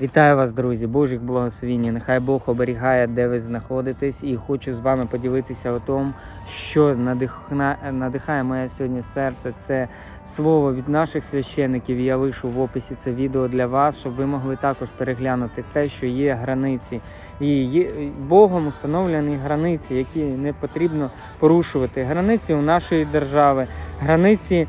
Вітаю вас, друзі! Божих благословіння. Нехай Бог оберігає, де ви знаходитесь, і хочу з вами поділитися о тому, що надихна... надихає моє сьогодні серце. Це слово від наших священиків. Я лишу в описі це відео для вас, щоб ви могли також переглянути те, що є границі, і є Богом установлені границі, які не потрібно порушувати. Границі у нашої держави, границі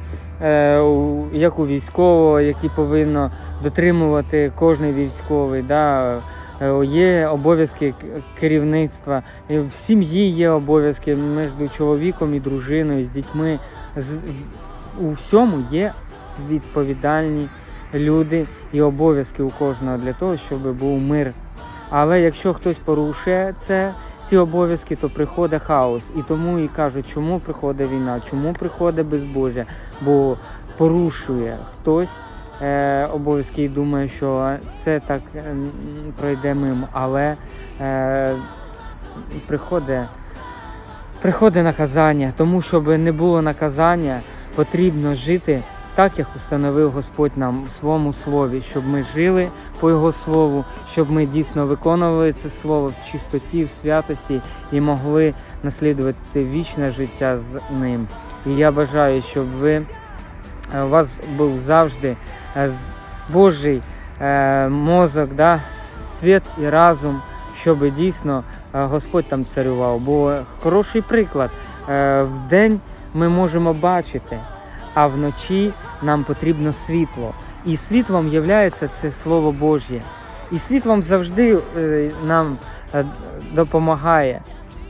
як у військового, які повинно дотримувати кожний військовий. Да? Е, Є обов'язки керівництва, в сім'ї є обов'язки між чоловіком і дружиною, з дітьми. У всьому є відповідальні люди і обов'язки у кожного для того, щоб був мир. Але якщо хтось порушує це, ці обов'язки, то приходить хаос. І тому і кажуть, чому приходить війна, чому приходить безбожжя, бо порушує хтось е, обов'язки і думає, що це так е, пройде мимо. Але е, приходить, приходить наказання, тому щоб не було наказання, потрібно жити. Так, як установив Господь нам у своєму слові, щоб ми жили по Його слову, щоб ми дійсно виконували це слово в чистоті, в святості і могли наслідувати вічне життя з ним. І я бажаю, щоб ви е, у вас був завжди е, Божий е, мозок, да, світ і разум, щоб дійсно Господь там царював. Бо хороший приклад в день ми можемо бачити, а вночі нам потрібно світло. І світлом є це Слово Божє. І світлом завжди е, нам е, допомагає.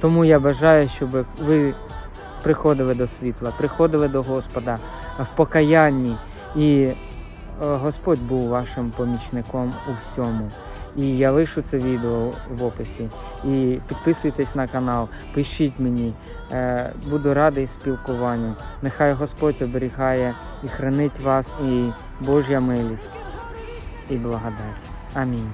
Тому я бажаю, щоб ви приходили до світла, приходили до Господа в покаянні, і е, Господь був вашим помічником у всьому. І я лишу це відео в описі. І підписуйтесь на канал, пишіть мені. Е, Буду радий спілкуванню. Нехай Господь оберігає і хранить вас, і Божя милість і благодать. Амінь.